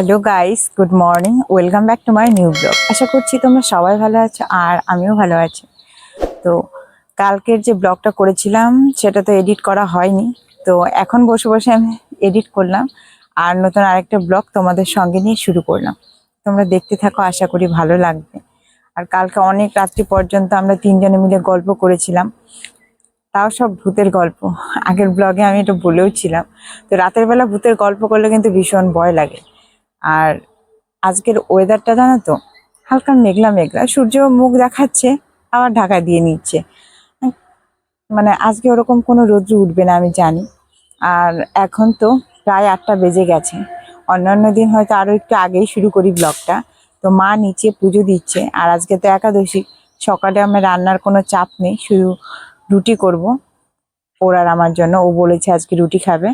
Hello guys good morning welcome back to my new blog আশা করছি তোমরা সবাই ভালো আছো আর আমিও ভালো আছি। তো কালকের যে ব্লগটা করেছিলাম, সেটা তো এডিট করা হয়নি। তো এখন বসে বসে আমি এডিট করলাম আর নতুন আরেকটা ব্লগ তোমাদের সঙ্গে নিয়ে শুরু করলাম। তোমরা দেখতে থাকো, আশা করি ভালো লাগবে। আর কালকে অনেক রাত্রি পর্যন্ত আমরা তিনজনে মিলে গল্প করেছিলাম। তাও সব ভূতের গল্প। আগের ব্লগে আমি এটা বলেও ছিলাম তো রাতের বেলা ভূতের গল্প করলে কিন্তু ভীষণ ভয় লাগে। আর আজকের ওয়েদারটা জানো তো? হালকা মেঘলা মেঘলা। সূর্য মুখ দেখাচ্ছে, আবার ঢাকা দিয়ে নিচ্ছে। মানে আজকে ওরকম কোনো রৌদ্র উঠবে না, আমি জানি। আর এখন তো প্রায় আটটা বেজে গেছে। অন্যান্য দিন হয়তো আরও একটু আগেই শুরু করি ব্লগটা তো মা নিচে পুজো দিচ্ছে, আর আজকে তো একাদশী। সকালে আমার রান্নার কোনো চাপ নেই, শুধু রুটি করব। ওর আর আমার জন্য। ও বলেছে আজকে রুটি খাবে।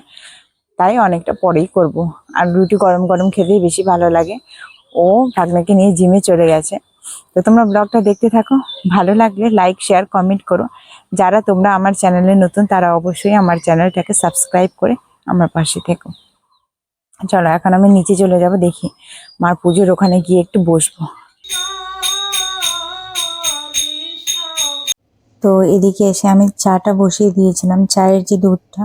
তাই অনেকটা পরেই করব। আর রুটি গরম গরম খেতেই বেশি ভালো লাগে। ও ভাগনাকে নিয়ে জিমে চলে গেছে। তো তোমরা ব্লগটা দেখতে থাকো। ভালো লাগলে লাইক শেয়ার কমেন্ট করো। যারা তোমরা আমার চ্যানেলে নতুন, তারা অবশ্যই আমার চ্যানেলটাকে সাবস্ক্রাইব করে আমার পাশে থেকো। চলো, এখন আমি নিচে চলে যাব, দেখি মার পুজোর ওখানে গিয়ে একটু বসবো। তো এদিকে এসে আমি চাটা বসিয়ে দিয়েছিলাম, চায়ের যে দুধটা।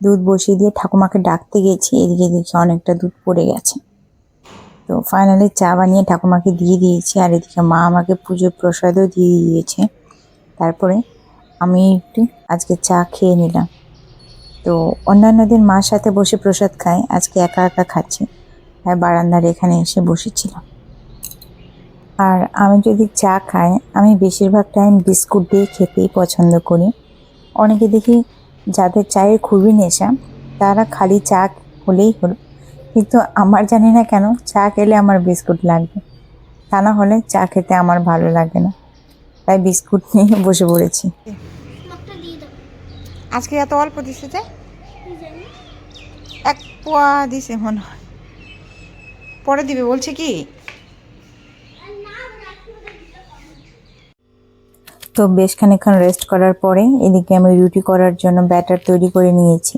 দুধ বসিয়ে দিয়ে ঠাকুমাকে ডাকতে গেছি, এদিকে দেখি অনেকটা দুধ পড়ে গেছে। তো ফাইনালি চা বানিয়ে ঠাকুমাকে দিয়ে দিয়েছি, আর এদিকে মা আমাকে পুজোর প্রসাদও দিয়ে দিয়েছে। তারপরে আমি একটু আজকে চা খেয়ে নিলাম। তো অন্যান্য দিন মার সাথে বসে প্রসাদ খাই, আজকে একা একা খাচ্ছি। তাই বারান্দার এখানে এসে বসেছিলাম। আর আমি যদি চা খাই, আমি বেশিরভাগ টাইম বিস্কুট দিয়ে খেতেই পছন্দ করি। অনেকে দেখি যাদের চায়ের খুবই নেশা তারা খালি চা হলেই হলো। কিন্তু আমার জানি না কেন চা খেলে আমার বিস্কুট লাগবে। তা না হলে চা খেতে আমার ভালো লাগে না। তাই বিস্কুট নিয়ে বসে পড়েছি। আজকে এত অল্প দিছে যে? এক পোয়া দিছে মনে হয়। পরে দিবে বলছে কি? তো বেশ খানিকক্ষণ রেস্ট করার পরে এদিকে আমি রুটি করার জন্য ব্যাটার তৈরি করে নিয়েছি।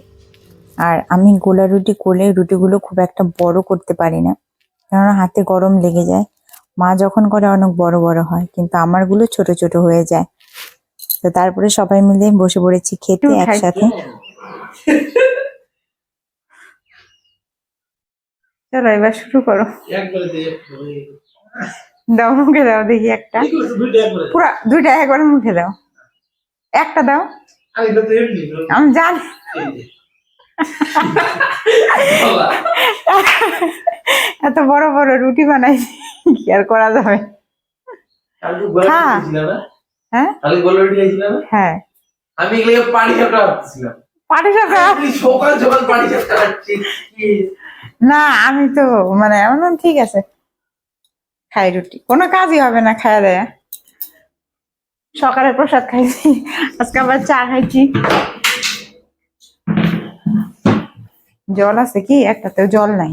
আর আমি গোলা রুটি করলে রুটিগুলো খুব একটা বড় করতে পারি না কেননা হাতে গরম লেগে যায়। মা যখন করে অনেক বড় বড় হয় কিন্তু আমারগুলো ছোট ছোট হয়ে যায়। তো তারপরে সবাই মিলে বসে পড়েছি খেতে একসাথে। চলো এবার শুরু করো। দাও মুখে দাও দেখি একটা। পুরা দুইটা একবার মুখে দাও। একটা দাও। আমি জানি। এত বড় বড় রুটি বানাইছি কি আর করা যাবে? হ্যাঁ। হ্যাঁ? হ্যাঁ? আমি এগুলো পানি চাপটা ভাবছিলাম পাটি সাপটা সকাল সকাল পানি চাপটা না আমি তো মানে এমন ঠিক আছে। খাই রুটি। কোনো কাজই হবে না খাইয়া দেয়া। সকালে প্রসাদ খাইছি, আজকে আবার চা খাইছি। জল আছে কি? একটাতেও জল নাই।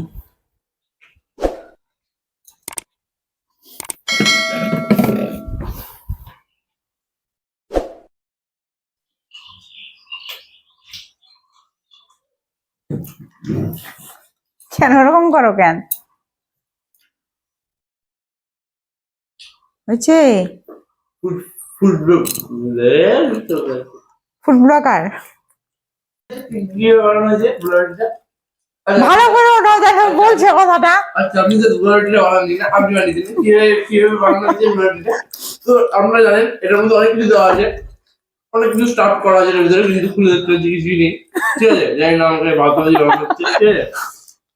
কেন ওরকম করো কেন? হয়েছে? Food blogger? রুটিটা ভালো করে ওঠো দেখো বলছে কথাটা। আচ্ছা আপনি দিন আপনি কীভাবে কীভাবে বানানো হয়েছে গোলা তো আমরা জানেন এটার মধ্যে অনেক কিছু দেওয়া আছে। অনেক কিছু স্টার্ট করা আছে এর ভিতরে কিন্তু খুলে দেখতে হচ্ছে কিছুই নেই। ঠিক আছে? জানি না আমাকে ভাবতে হচ্ছে ঠিক আছে?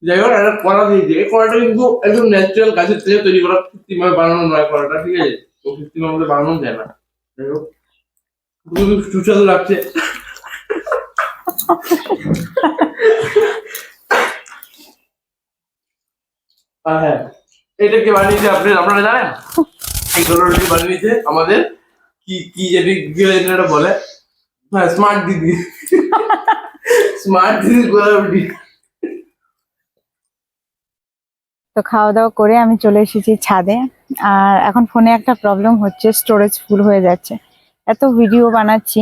যাই হোক, একটা কড়া দিয়ে দিয়ে কড়াটা কিন্তু একদম ন্যাচারাল গাছের থেকে তৈরি করা কৃত্রিমভাবে বানানো নয় কড়াটা, ঠিক আছে? ও কৃত্রিমভাবে বানানো যায় না। যাই হোক সুস্বাদু লাগছে। হ্যাঁ এটা কে বানিয়েছে আপনি আপনারা জানেন? এই গোলটি বানিয়েছে আমাদের কি কি জানি এটা বলে হ্যাঁ স্মার্ট দিদি। স্মার্ট দিদি গোলাপি তো খাওয়া দাওয়া করে আমি চলে এসেছি ছাদে। আর এখন ফোনে একটা প্রবলেম হচ্ছে স্টোরেজ ফুল হয়ে যাচ্ছে। এত ভিডিও বানাচ্ছি,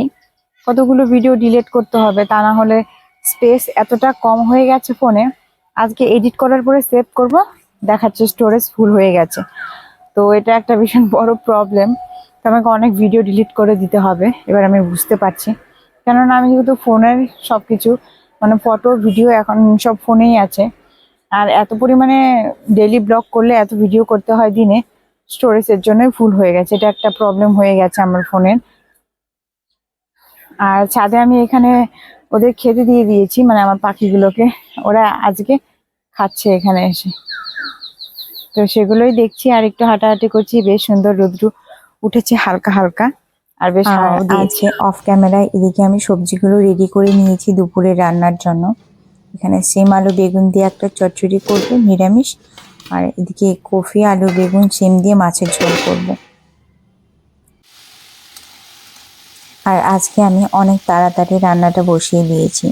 কতগুলো ভিডিও ডিলিট করতে হবে, তা না হলে স্পেস এতটা কম হয়ে গেছে ফোনে। আজকে এডিট করার পরে সেভ করব, দেখাচ্ছে স্টোরেজ ফুল হয়ে গেছে। তো এটা একটা ভীষণ বড় প্রবলেম তো আমাকে অনেক ভিডিও ডিলিট করে দিতে হবে, এবার আমি বুঝতে পারছি। কেননা আমি যেহেতু ফোনের সব কিছু মানে ফটো ভিডিও এখন সব ফোনেই আছে। আর এত পরিমাণে ডেলি ব্লগ করলে এত ভিডিও করতে হয় দিনে স্টোরেজের জন্যই ফুল হয়ে গেছে। এটা একটা প্রবলেম হয়ে গেছে আমার ফোনের আর ছাদে আমি এখানে ওদের খেতে দিয়ে দিয়েছি মানে আমার পাখিগুলোকে। ওরা আজকে খাচ্ছে এখানে এসে। তো সেগুলোই দেখছি আর একটু হাঁটাহাঁটি করছি। বেশ সুন্দর রোদ্রু উঠেছে হালকা হালকা। আর বেশ দিয়েছে। অফ ক্যামেরায় এদিকে আমি সবজিগুলো রেডি করে নিয়েছি দুপুরে রান্নার জন্য। এখানে সেম আলু বেগুন দিয়ে একটা চচ্চড়ি করব, নিরামিষ। আর এদিকে কফি, আলু, বেগুন, সেম দিয়ে মাছের ঝোল করব। আর আজকে আমি অনেক তাড়াতাড়ি রান্নাটা বসিয়ে দিয়েছি।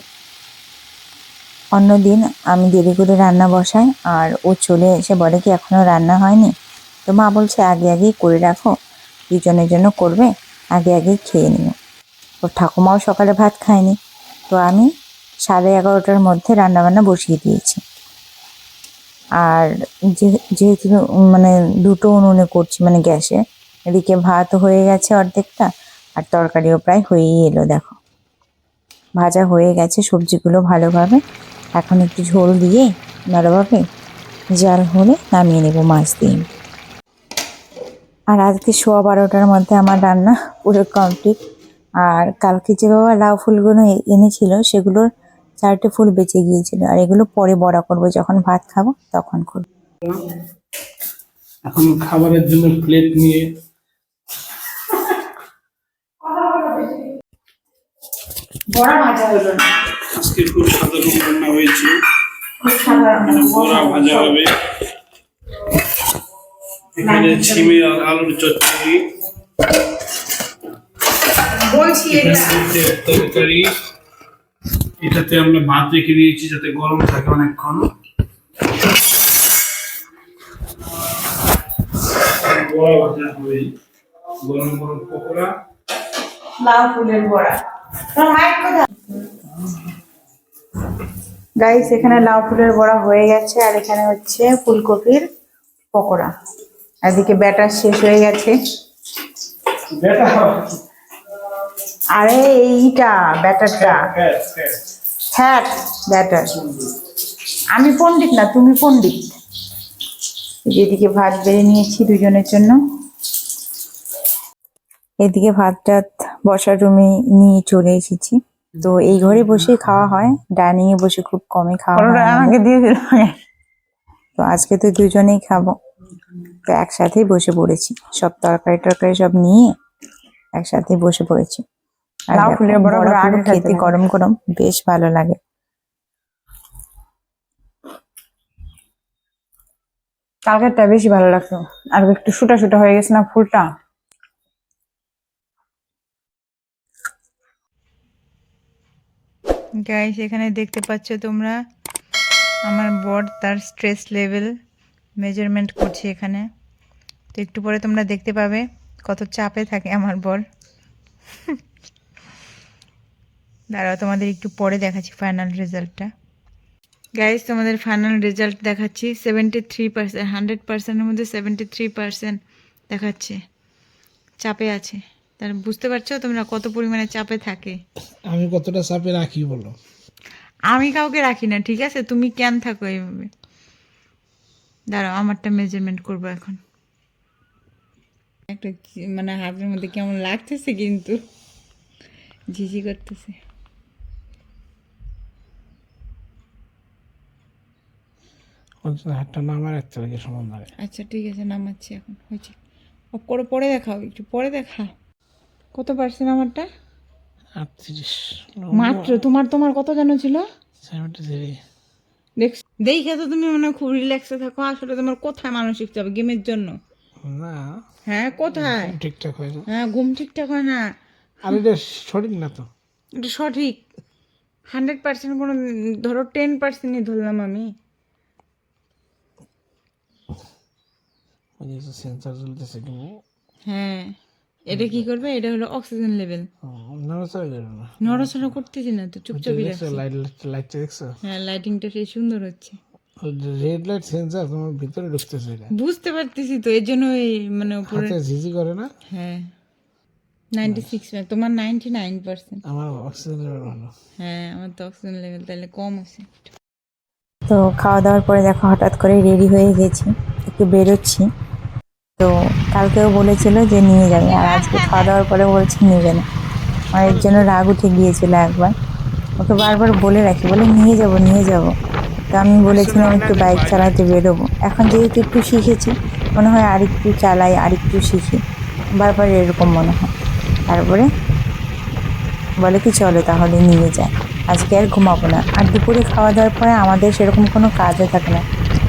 অন্যদিন আমি দেরি করে রান্না বসাই, আর ও চলে এসে বলে কি এখনও রান্না হয়নি? তো মা বলছে, আগে আগেই করে রাখো, দুজনের জন্য করবে, আগে আগেই খেয়ে নিও। ওর ঠাকুমাও সকালে ভাত খায়নি। তো আমি সাড়ে এগারোটার মধ্যে রান্না বান্না বসিয়ে দিয়েছি। আর যেহেতু মানে দুটো উনুনে করছি মানে গ্যাসে, এদিকে ভাত হয়ে গেছে অর্ধেকটা, আর তরকারিও প্রায় হয়েই এলো, দেখো। ভাজা হয়ে গেছে সবজিগুলো ভালোভাবে। এখন একটু ঝোল দিয়ে, ভালোভাবে জাল হলে নামিয়ে নেব মাছ দিয়ে। আর আজকে সোয়া বারোটার মধ্যে আমার রান্না পুরো কমপ্লিট। আর কালকে যে বাবা লাউ ফুলগুলো এনেছিল, সেগুলোর চারটে ফুল বেঁচে গিয়েছিল। আর এগুলো পরে বড়া করব যখন ভাত খাব তখন করব। এখন খাবারের জন্য প্লেট নিয়ে। বড়া ভাজা হলো আজকে খুব সাধারণ রান্না হয়েছে। বড়া ভাজা হবে। এখানে ছিমে আলুর চচ্চড়ি। বলছি তরকারি। এটাতে আমরা ভাত রেখে দিয়েছি যাতে গরম থাকে অনেকক্ষণ। বড়া ভাজা হবে গরম গরম পকোড়া। লাউ ফুলের বড়া। গাইস এখানে লাউ ফুলের বড়া হয়ে গেছে আর এখানে হচ্ছে ফুলকপির পকোড়া। এদিকে ব্যাটার শেষ হয়ে গেছে। বেটা আরে এইটা ব্যাটারটা। হ্যাঁ হ্যাঁ হ্যাঁ ব্যাটার। আমি পণ্ডিত না তুমি পণ্ডিত। এই যে এদিকে ভাত বেড়ে নিয়েছি দুজনের জন্য। এদিকে ভাতটা বসার রুমে নিয়ে চলে এসেছি। তো এই ঘরে বসে খাওয়া হয় ডাইনিং এ বসে খুব কমই খাওয়া হয়। আমাকে দিয়ে দিল তো আজকে তো দুজনেই খাব। তো একসাথেই বসে পড়েছি। সব তরকারি টরকারি সব নিয়ে একসাথে বসে পড়েছি। লাউ ফুলের বড়া বড়াগুলো আগে খেতে গরম গরম বেশ ভালো লাগে। কালকেরটা বেশি ভালো লাগতো। আর একটু শুটা শুটা হয়ে গেছে না ফুলটা? গাইস এখানে দেখতে পাচ্ছ তোমরা? আমার বর তার স্ট্রেস লেভেল মেজারমেন্ট করছে এখানে। তো একটু পরে তোমরা দেখতে পাবে কত চাপে থাকে আমার বর। দাঁড়াও তোমাদের একটু পরে দেখাচ্ছি ফাইনাল রেজাল্টটা গাইস তোমাদের ফাইনাল রেজাল্ট দেখাচ্ছি। সেভেন্টি থ্রি পার্সেন্ট হান্ড্রেড পার্সেন্টের মধ্যে সেভেন্টি থ্রি পার্সেন্ট দেখাচ্ছে। চাপে আছে। তার বুঝতে পারছ তোমরা কত পরিমাণে চাপে থাকে? আমি কতটা চাপে রাখি বলো? আমি কাউকে রাখি না ঠিক আছে? তুমি কেন থাকো এইভাবে? দাঁড়াও আমারটা মেজারমেন্ট করব এখন। একটা মানে হাতের মধ্যে কেমন লাগতেছে কিন্তু? ঝিঝি করতেছে। হাতটা নামার রাখতে লাগে সমান লাগে আচ্ছা ঠিক আছে নামাচ্ছি এখন হয়েছে। অফ করে পরে দেখাও একটু পরে দেখা। কত পার্সেন্ট আমারটা? আটত্রিশ। মাত্র? তোমার তোমার কত যেন ছিল? সেভেন্টি থ্রি দেখে তো তুমি মনে খুব রিল্যাক্সে থাকো আসলে তোমার কোথায় মানসিক চাপ গেমের জন্য? না। হ্যাঁ কোথায়? ঠিকঠাক হয় না। হ্যাঁ ঘুম ঠিকঠাক হয় না। আর এটা সঠিক না তো? এটা সঠিক। হান্ড্রেড পার্সেন্ট কোনো ধরো টেন পার্সেন্টই ধরলাম আমি। ওই যে সেন্সার চলতেছে কিন্তু। হ্যাঁ এটা কি করবে? এটা হলো অক্সিজেন লেভেল নড়াচড়া যাবে না। নড়াচড়া করতেছি না তো চুপচাপই রাখছি। লাইট লাইটটা দেখছ? হ্যাঁ লাইটিংটা সেই সুন্দর হচ্ছে। রেড লাইট সেন্সার তোমার ভিতরে ঢুকতেছে এটা। বুঝতে পারতেছি তো এর জন্য এই মানে উপরে হাতে ঝিঝি করে না? হ্যাঁ। নাইনটি সিক্স তোমার নাইনটি নাইন পার্সেন্ট আমার অক্সিজেন লেভেল ভালো। হ্যাঁ আমার তো অক্সিজেন লেভেল তাহলে কম আছে। তো খাওয়া দাওয়ার পরে দেখো হঠাৎ করে রেডি হয়ে গেছি একটু বেরোচ্ছি। তো কালকেও বলেছিল যে নিয়ে যাবে, আর আজকে খাওয়া দাওয়ার পরে বলছে নিবে না। আমার এর জন্য রাগ উঠে গিয়েছিল একবার। ওকে বারবার বলে রাখি, বলে নিয়ে যাব নিয়ে যাব। তো আমি বলেছিলাম একটু বাইক চালাতে বেরোবো। এখন যেহেতু একটু শিখেছি, মনে হয় আর একটু চালাই, আর একটু শিখি। বারবার এরকম মনে হয়। তারপরে বলে কি চলো তাহলে নিয়ে যায় আজকে আর ঘুমাবো না। আর দুপুরে খাওয়া দাওয়ার পরে আমাদের সেরকম কোনো কাজও থাকে না।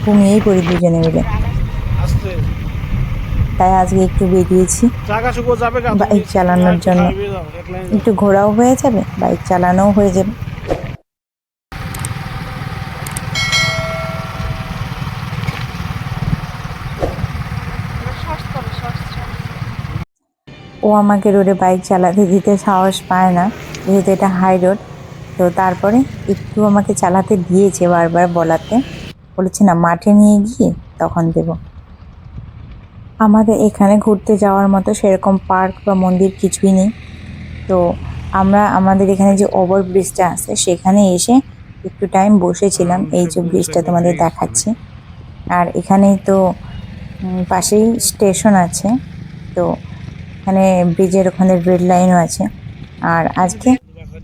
ঘুমিয়েই পড়ি দুজনে মিলে। তাই আজকে একটু বেরিয়েছি। বাইক চালানোর জন্য। একটু ঘোরাও হয়ে যাবে বাইক চালানোও হয়ে যাবে। ও আমাকে রোডে বাইক চালাতে দিতে সাহস পায় না যেহেতু এটা হাই রোড। তো তারপরে একটু আমাকে চালাতে দিয়েছে বারবার বলাতে। বলেছে না মাঠে নিয়ে গিয়ে তখন দেব। আমাদের এখানে ঘুরতে যাওয়ার মতো সেরকম পার্ক বা মন্দির কিছুই নেই। তো আমরা, আমাদের এখানে যে ওভার ব্রিজটা আছে, সেখানে এসে একটু টাইম বসেছিলাম। এই যে ব্রিজটা তোমাদের দেখাচ্ছি। আর এখানেই তো পাশেই স্টেশন আছে। তো এখানে ব্রিজের ওখানে রেড লাইনও আছে। আর আজকে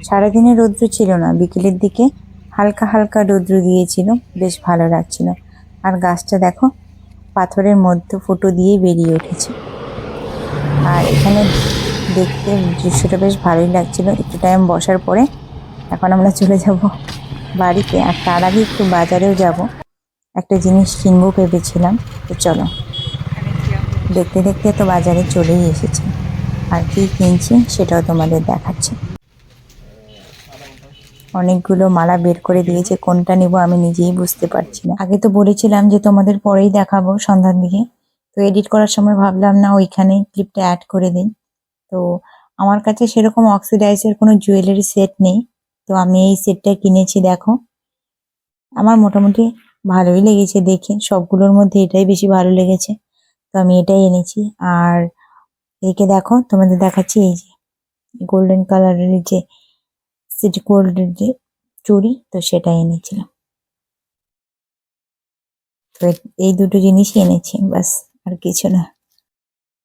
সারাদিনে রৌদ্র ছিল না, বিকেলের দিকে হালকা হালকা রৌদ্র দিয়েছিল, বেশ ভালো লাগছিল। আর গাছটা দেখো পাথরের মধ্যে ফুটো দিয়ে বেরিয়ে উঠেছে। আর এখানে দেখতে দৃশ্যটা বেশ ভালোই লাগছিল। একটু টাইম বসার পরে এখন আমরা চলে যাব বাড়িতে। আর তার আগে একটু বাজারেও যাব। একটা জিনিস কিনবো ভেবেছিলাম। তো চলো, দেখতে দেখতে তো বাজারে চলেই এসেছি। আর কি কিনছি সেটাও তোমাদের দেখাচ্ছি। অনেকগুলো মালা বের করে দিয়েছে, কোনটা নিব আমি নিজেই বুঝতে পারছি না। আগে তো বলেছিলাম যে তোমাদের পরেই দেখাবো সন্ধ্যার দিকে। তো এডিট করার সময় ভাবলাম, না ওইখানেই ক্লিপটা অ্যাড করে দিই। তো আমার কাছে সেরকম অক্সিডাইজের কোনো জুয়েলারি সেট নেই। তো আমি এই সেটটা কিনেছি, দেখো। আমার মোটামুটি ভালোই লেগেছে দেখে। সবগুলোর মধ্যে এটাই বেশি ভালো লেগেছে। তো আমি এটাই এনেছি। আর একে দেখো, তোমাদের দেখাচ্ছি এই যে গোল্ডেন কালারের যে সিটি গোল্ডের যে চুড়ি তো সেটা এনেছিলাম। তো এই দুটো জিনিসই এনেছি বাস আর কিছু না।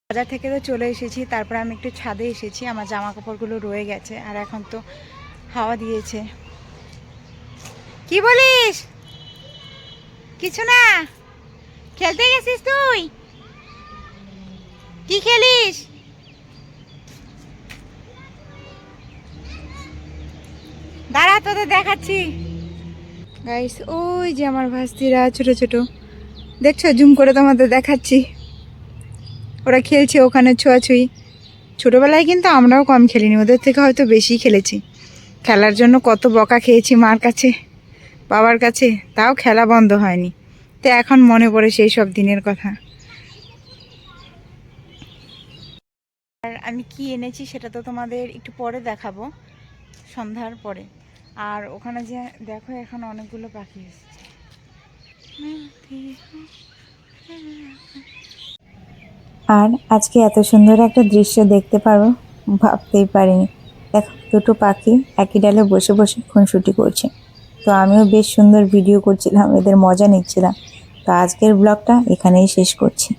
বাজার থেকে তো চলে এসেছি, তারপর আমি একটু ছাদে এসেছি, আমার জামা কাপড়গুলো রয়ে গেছে, আর এখন তো হাওয়া দিয়েছে। কি বলিস? কিছু না। খেলতে গেছিস তুই? কি খেলিস? দাঁড়া, তোদের দেখাচ্ছি। গাইস ওই যে আমার ভাস্তিরা ছোট ছোট। দেখছ? জুম করে তোমাদের দেখাচ্ছি। ওরা খেলছে ওখানে ছোঁয়াছুঁই। ছোটোবেলায় কিন্তু আমরাও কম খেলিনি, ওদের থেকে হয়তো বেশি খেলেছি। খেলার জন্য কত বকা খেয়েছি মার কাছে, বাবার কাছে, তাও খেলা বন্ধ হয়নি। তো এখন মনে পড়ে সেই সব দিনের কথা। আর আমি কি এনেছি সেটা তো তোমাদের একটু পরে দেখাবো। সন্ধ্যার পরে। আর ওখানে যে দেখো এখন অনেকগুলো পাখি এসেছে। আর আজকে এত সুন্দর একটা দৃশ্য দেখতে পারো, ভাবতেই পারিনি। দেখো, দুটো পাখি একই ডালে বসে বসে খুনসুটি করছে। তো আমিও বেশ সুন্দর ভিডিও করছিলাম, এদের মজা নিচ্ছিলাম। তো আজকের ব্লগটা এখানেই শেষ করছি।